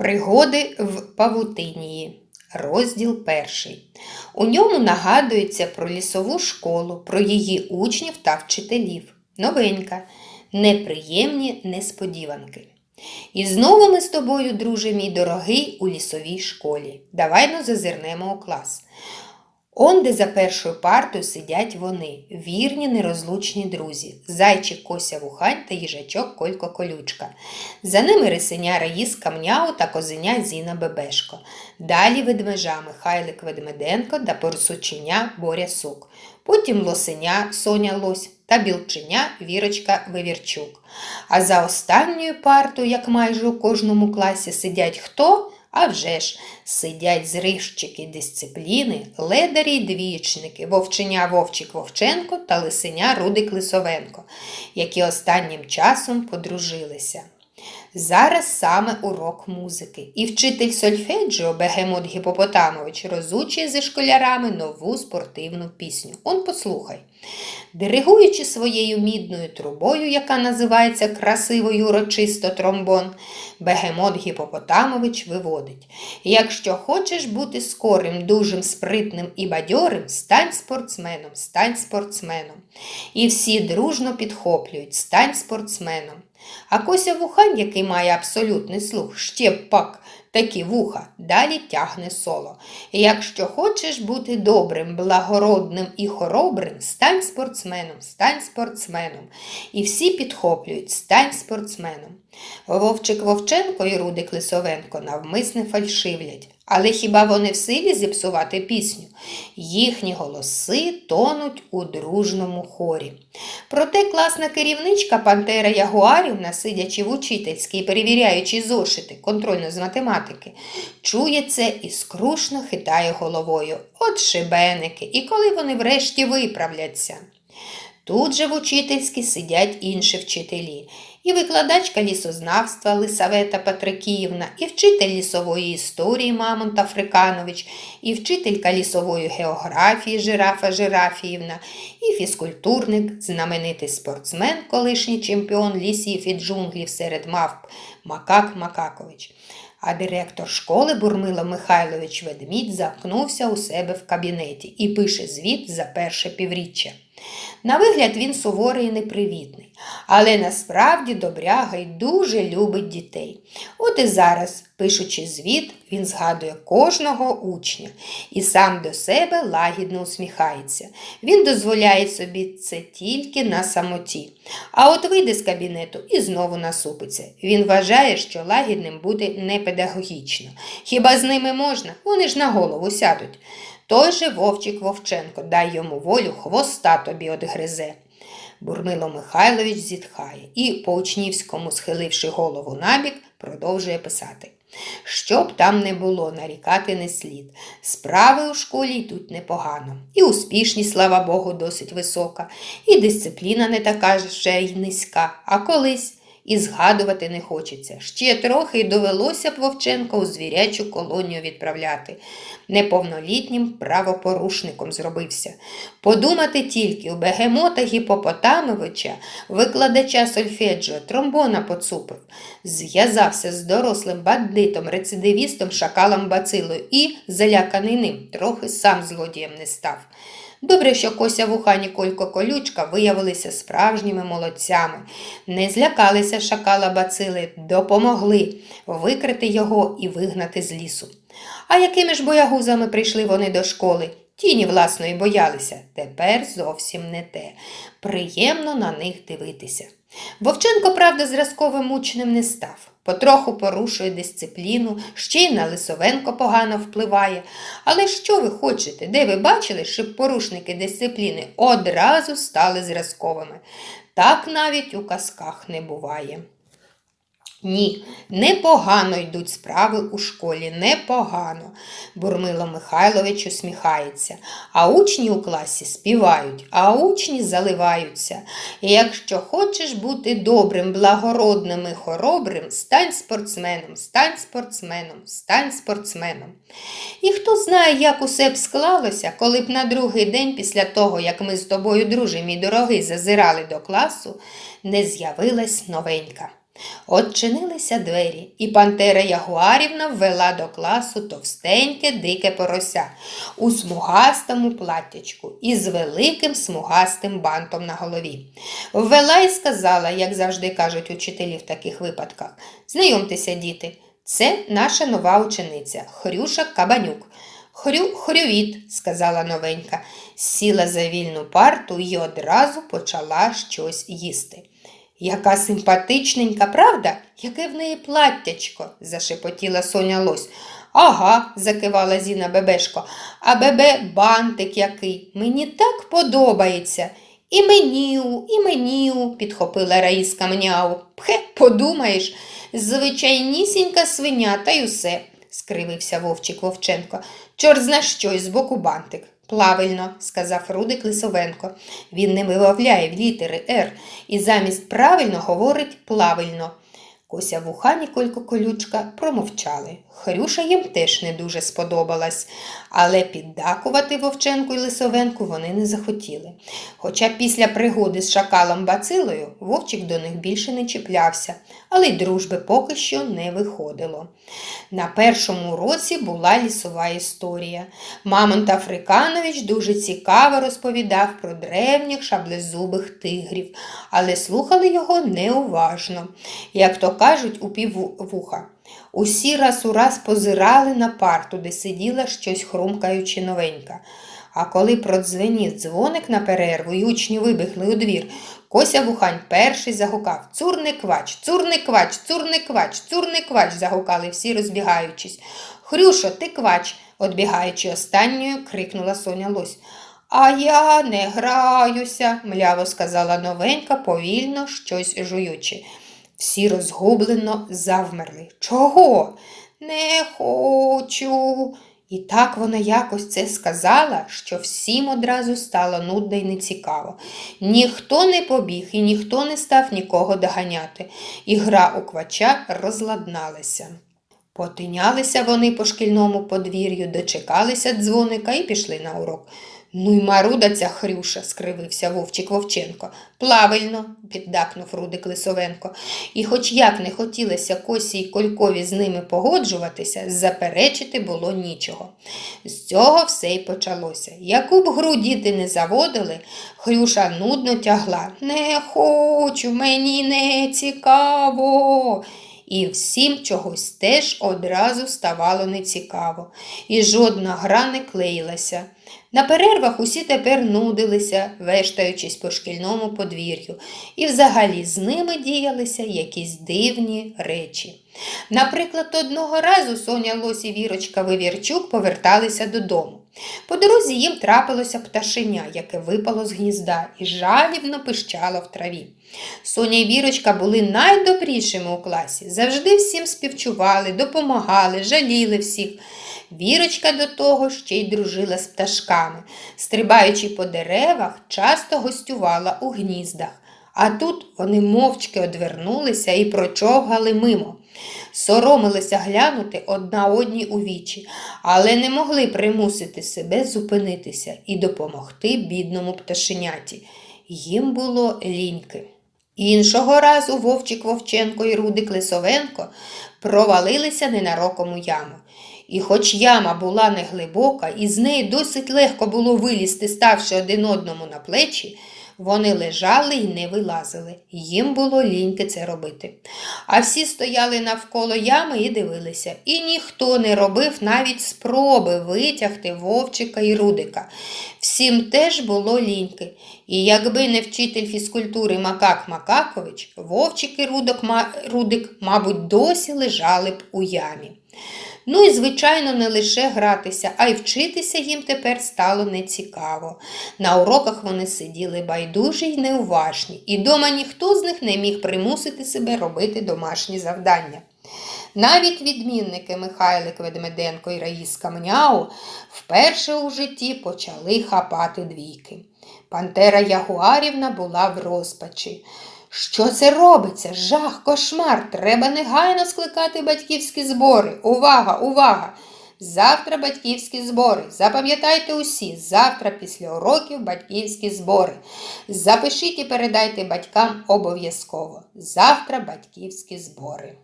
Пригоди в Павутинії. Розділ перший. У ньому нагадується про лісову школу, про її учнів та вчителів. Новенька. Неприємні несподіванки. І знову ми з тобою, друже мій дорогий, у лісовій школі. Давай ну зазирнемо у клас. Онде за першою партою сидять вони, вірні, нерозлучні друзі, зайчик Кося Вухань та їжачок Колько Колючка. За ними рисеня Раїска Мняу та козеня Зіна Бебешко. Далі ведмежа Михайлик Ведмеденко та порсученя Боря Сук. Потім лосеня Соня Лось та білченя Вірочка Вивірчук. А за останньою партою, як майже у кожному класі, сидять хто? А вже ж, сидять зривщики дисципліни, ледарі й двічники, вовченя Вовчик Вовченко та лисеня Рудик Лисовенко, які останнім часом подружилися. Зараз саме урок музики, і вчитель сольфеджіо Бегемот Гіпопотамович розучує зі школярами нову спортивну пісню. Он послухай. Диригуючи своєю мідною трубою, яка називається красивою урочисто тромбон, Бегемот Гіпопотамович виводить: Якщо хочеш бути скорим, дужим, спритним і бадьорим, стань спортсменом, стань спортсменом. І всі дружно підхоплюють, стань спортсменом. А Кося Вухань, який має абсолютний слух, ще пак такі вуха, далі тягне соло. Якщо хочеш бути добрим, благородним і хоробрим, стань спортсменом, стань спортсменом. І всі підхоплюють, стань спортсменом. Вовчик Вовченко і Рудик Лисовенко навмисне фальшивлять. Але хіба вони в силі зіпсувати пісню? Їхні голоси тонуть у дружному хорі. Проте класна керівничка Пантера Ягуарівна, сидячи в учительській, перевіряючи зошити контрольно з математики, чує це і скрушно хитає головою. От шибеники, і коли вони врешті виправляться. Тут же в учительській сидять інші вчителі. І викладачка лісознавства Лисавета Патрикіївна, і вчитель лісової історії Мамонт Африканович, і вчителька лісової географії Жирафа Жирафіївна, і фізкультурник, знаменитий спортсмен, колишній чемпіон лісів і джунглів серед мавп Макак Макакович. А директор школи Бурмило Михайлович Ведмідь замкнувся у себе в кабінеті і пише звіт за перше півріччя. На вигляд він суворий і непривітний, але насправді добряга й дуже любить дітей. От і зараз, пишучи звіт, він згадує кожного учня і сам до себе лагідно усміхається. Він дозволяє собі це тільки на самоті. А от вийде з кабінету і знову насупиться. Він вважає, що лагідним буде непедагогічно. Хіба з ними можна? Вони ж на голову сядуть. Той же Вовчик Вовченко, дай йому волю, хвоста тобі одгризе. Бурмило Михайлович зітхає і, по учнівському схиливши голову набік, продовжує писати. Щоб там не було, нарікати не слід. Справи у школі йдуть непогано. І успішність, слава Богу, досить висока, і дисципліна не така вже й низька, а колись і згадувати не хочеться. Ще трохи й довелося б Вовченка у звірячу колонію відправляти. Неповнолітнім правопорушником зробився. Подумати тільки у бегемота Гіпопотамовича, викладача сольфеджіо, тромбона поцупив, зв'язався з дорослим бандитом, рецидивістом, шакалом бацилою і, заляканий ним, трохи сам злодієм не став. Добре, що Кося Вуха і Колько Колючка виявилися справжніми молодцями, не злякалися шакала бацили, допомогли викрити його і вигнати з лісу. А якими ж боягузами прийшли вони до школи? Тіні власної боялися, тепер зовсім не те. Приємно на них дивитися. Вовченко, правда, зразковим учнем не став. Потроху порушує дисципліну, ще й на Лисовенко погано впливає. Але що ви хочете? Де ви бачили, щоб порушники дисципліни одразу стали зразковими? Так навіть у казках не буває. Ні, непогано йдуть справи у школі, непогано. Бурмило Михайлович усміхається, а учні у класі співають, а учні заливаються. І якщо хочеш бути добрим, благородним і хоробрим, стань спортсменом, стань спортсменом, стань спортсменом. І хто знає, як усе б склалося, коли б на другий день після того, як ми з тобою, друже, мій дорогий, зазирали до класу, не з'явилась новенька. Отчинилися двері, і пантера Ягуарівна ввела до класу товстеньке дике порося у смугастому платтячку із великим смугастим бантом на голові. Ввела і сказала, як завжди кажуть учителі в таких випадках: Знайомтеся, діти, це наша нова учениця Хрюша Кабанюк. Хрю, хрювіт, сказала новенька, сіла за вільну парту і одразу почала щось їсти. Яка симпатичненька, правда? Яке в неї платтячко, зашепотіла Соня Лось. Ага, закивала Зіна Бебешко, а бебе бантик який. Мені так подобається. І меню, і меню, підхопила Раїска Мняу. Пхе, подумаєш, звичайнісінька свиня та й усе, скривився вовчик Вовченко. Чор зна що, із боку бантик. Правильно, сказав Рудик Лисовенко. Він не вимовляє в літери Р і замість правильно говорить плавильно. Кося вуха Ніколько колючка промовчали. Хрюша їм теж не дуже сподобалась, але піддакувати Вовченку і Лисовенку вони не захотіли. Хоча після пригоди з шакалом Бацилою Вовчик до них більше не чіплявся, але й дружби поки що не виходило. На першому уроці була лісова історія. Мамонт Африканович дуже цікаво розповідав про древніх шаблезубих тигрів, але слухали його неуважно, як то кажуть у піввуха. Усі раз у раз позирали на парту, де сиділа щось хрумкаючи новенька. А коли продзвенів дзвоник на перерву і учні вибігли у двір, Кося Вухань перший загукав Цур не квач, цур не квач, цур не квач, цур не квач, загукали всі, розбігаючись. Хрюшо, ти квач, одбігаючи останньою, крикнула Соня Лось. А я не граюся, мляво сказала новенька, повільно щось жуючи. Всі розгублено завмерли. Чого? Не хочу. І так вона якось це сказала, що всім одразу стало нудно й нецікаво. Ніхто не побіг і ніхто не став нікого доганяти, і гра у квача розладналася. Потинялися вони по шкільному подвір'ю, дочекалися дзвоника і пішли на урок. Ну й маруда ця Хрюша, скривився Вовчик Вовченко. Плавильно, піддакнув Рудик Лисовенко. І хоч як не хотілося Косі й Колькові з ними погоджуватися, заперечити було нічого. З цього все й почалося. Яку б гру діти не заводили, Хрюша нудно тягла. Не хочу, мені не цікаво. І всім чогось теж одразу ставало нецікаво, і жодна гра не клеїлася. На перервах усі тепер нудилися, вештаючись по шкільному подвір'ю, і взагалі з ними діялися якісь дивні речі. Наприклад, одного разу Соня Лось і Вірочка Вивірчук поверталися додому. По дорозі їм трапилося пташеня, яке випало з гнізда і жалібно пищало в траві. Соня і Вірочка були найдобрішими у класі, завжди всім співчували, допомагали, жаліли всіх. Вірочка до того ще й дружила з пташками, стрибаючи по деревах, часто гостювала у гніздах. А тут вони мовчки одвернулися і прочовгали мимо. Соромилися глянути одна одній у вічі, але не могли примусити себе зупинитися і допомогти бідному пташеняті. Їм було ліньки. Іншого разу Вовчик Вовченко і Рудик Лисовенко провалилися ненароком у яму. І хоч яма була неглибока, і з неї досить легко було вилізти, ставши один одному на плечі, вони лежали і не вилазили. Їм було ліньки це робити. А всі стояли навколо ями і дивилися. І ніхто не робив навіть спроби витягти Вовчика і Рудика. Всім теж було ліньки. І якби не вчитель фізкультури Макак Макакович, Вовчик і Рудик, мабуть, досі лежали б у ямі. Ну і, звичайно, не лише гратися, а й вчитися їм тепер стало нецікаво. На уроках вони сиділи байдужі й неуважні, і дома ніхто з них не міг примусити себе робити домашні завдання. Навіть відмінники Михайлик Ведмеденко і Раїска Мняу вперше у житті почали хапати двійки. Пантера Ягуарівна була в розпачі. Що це робиться? Жах, кошмар. Треба негайно скликати батьківські збори. Увага, увага! Завтра батьківські збори. Запам'ятайте усі, завтра після уроків батьківські збори. Запишіть і передайте батькам обов'язково. Завтра батьківські збори.